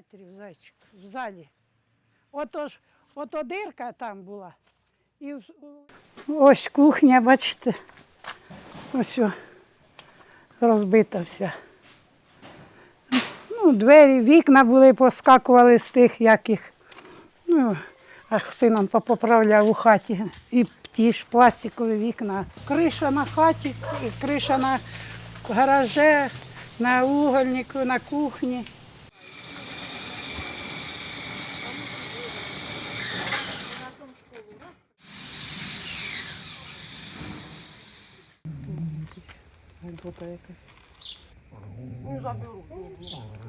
метрів зайчик в залі. Ото ж, ото дирка там була. І ось кухня, бачите. Ось розбита вся. Ну, двері, вікна були, поскакували з тих, яких. Ну, а сином попоправляв у хаті. І ті ж пластикові вікна. Криша на хаті, криша на гараже, на угольнику, на кухні. Глибока якась. Ну, заберу.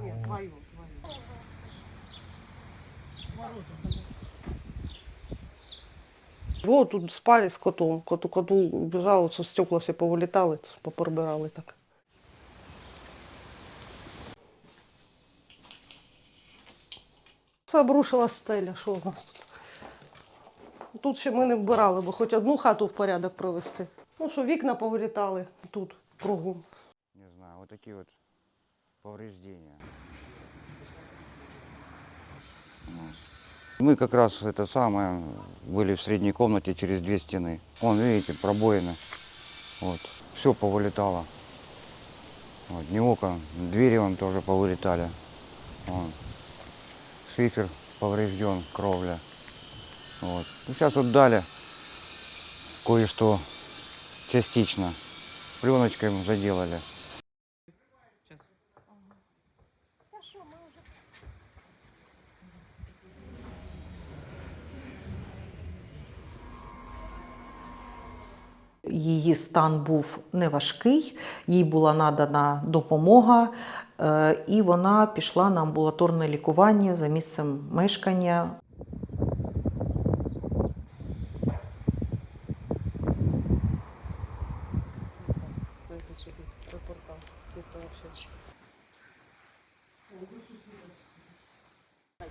Ні, твою, твою. Вот тут спали з котом. Коту коту біжало, це стекла всі повилітали, це так. Це обрушила стеля, що у нас тут? Тут ще ми не вбирали, бо хоч одну хату в порядок привести. Ну що, вікна повилітали тут кругом. Не знаю, вот такие вот повреждения. Мы как раз это самое были в средней комнате через две стены. Вон, видите, пробоины. Вот. Все повылетало. Вот. Не окон, двери вон тоже повылетали. Вон. Шифер поврежден, кровля. Вот. Ну, сейчас вот дали кое-что частично. Пленочкой мы заделали. Її стан був неважкий, їй була надана допомога, е, і вона пішла на амбулаторне лікування за місцем мешкання. Oldu susuz. Ay